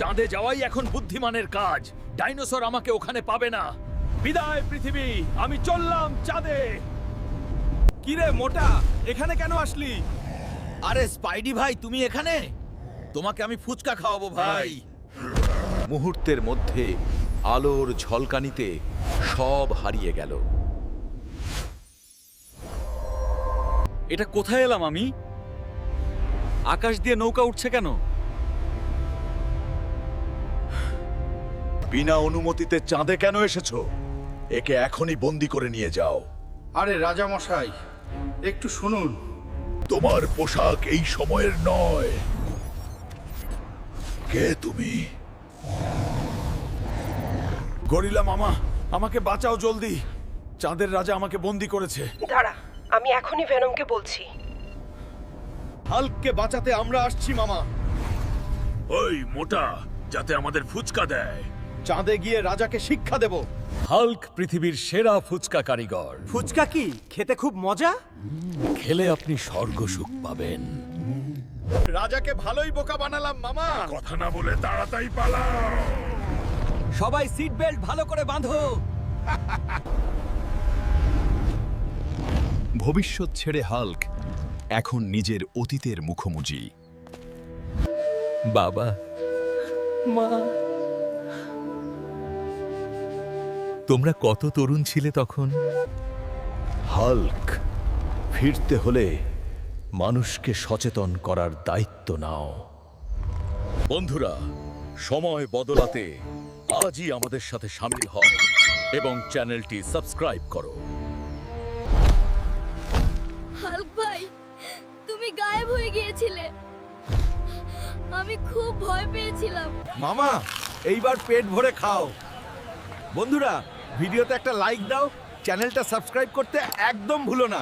চাঁদে যাওয়াই এখন বুদ্ধিমানের কাজ। ডাইনোসর আমাকে ওখানে পাবে না। বিদায় পৃথিবী। আমি চললাম চাঁদে। কিরে মোটা? এখানে কেন আসলি? আরে স্পাইডি ভাই তুমি এখানে? তোমাকে আমি ফুচকা খাওয়াবো ভাই। মুহূর্তের মধ্যে আলোর ঝলকানিতে সব হারিয়ে গেল। এটা কোথায় এলাম আমি? আকাশ দিয়ে নৌকা উঠছে কেন? বিনা অনুমতিতে চাঁদে কেন এসেছ? একে এখনই বন্দি করে নিয়ে যাও। আরে রাজা মশাই একটু শুনুন। তোমার পোশাক এই সময়ের নয়। কে তুমি? গরিলা মামা আমাকে বাঁচাও জলদি। চাঁদের রাজা আমাকে বন্দি করেছে। দাঁড়া আমি এখনই ভেনমকে বলছি। হালককে বাঁচাতে আমরা আসছি মামা। ওই মোটা যাতে আমাদের ফুচকা দেয়। চাঁদে গিয়ে রাজাকে শিক্ষা দেব। হাল্ক পৃথিবীর সেরা ফুচকা কারিগর। ফুচকা কি? খেতে খুব মজা? খেলে আপনি স্বর্গ সুখ পাবেন। রাজাকে ভালোই বোকা বানালাম মামা। কথা না বলে তাড়াতাড়ি পালাও। সবাই সিট বেল্ট ভালো করে বাঁধো। ভবিষ্যৎ ছেড়ে হাল্ক এখন নিজের অতীতের মুখোমুখি। বাবা। মা। তোমরা কত তরুণ ছিলে তখন? হাল্ক ফিরতে হলে মানুষকে সচেতন করার দায়িত্ব নাও। বন্ধুরা সময় বদলাতে আজই আমাদের সাথে সামিল হও এবং চ্যানেলটি সাবস্ক্রাইব করো। হাল্ক ভাই তুমি গায়েব হয়ে গিয়েছিলে। আমি খুব ভয় পেয়েছিলাম। মামা এইবার পেট ভরে খাও। বন্ধুরা ভিডিওতে একটা লাইক দাও চ্যানেলটা সাবস্ক্রাইব করতে একদম ভুলো না।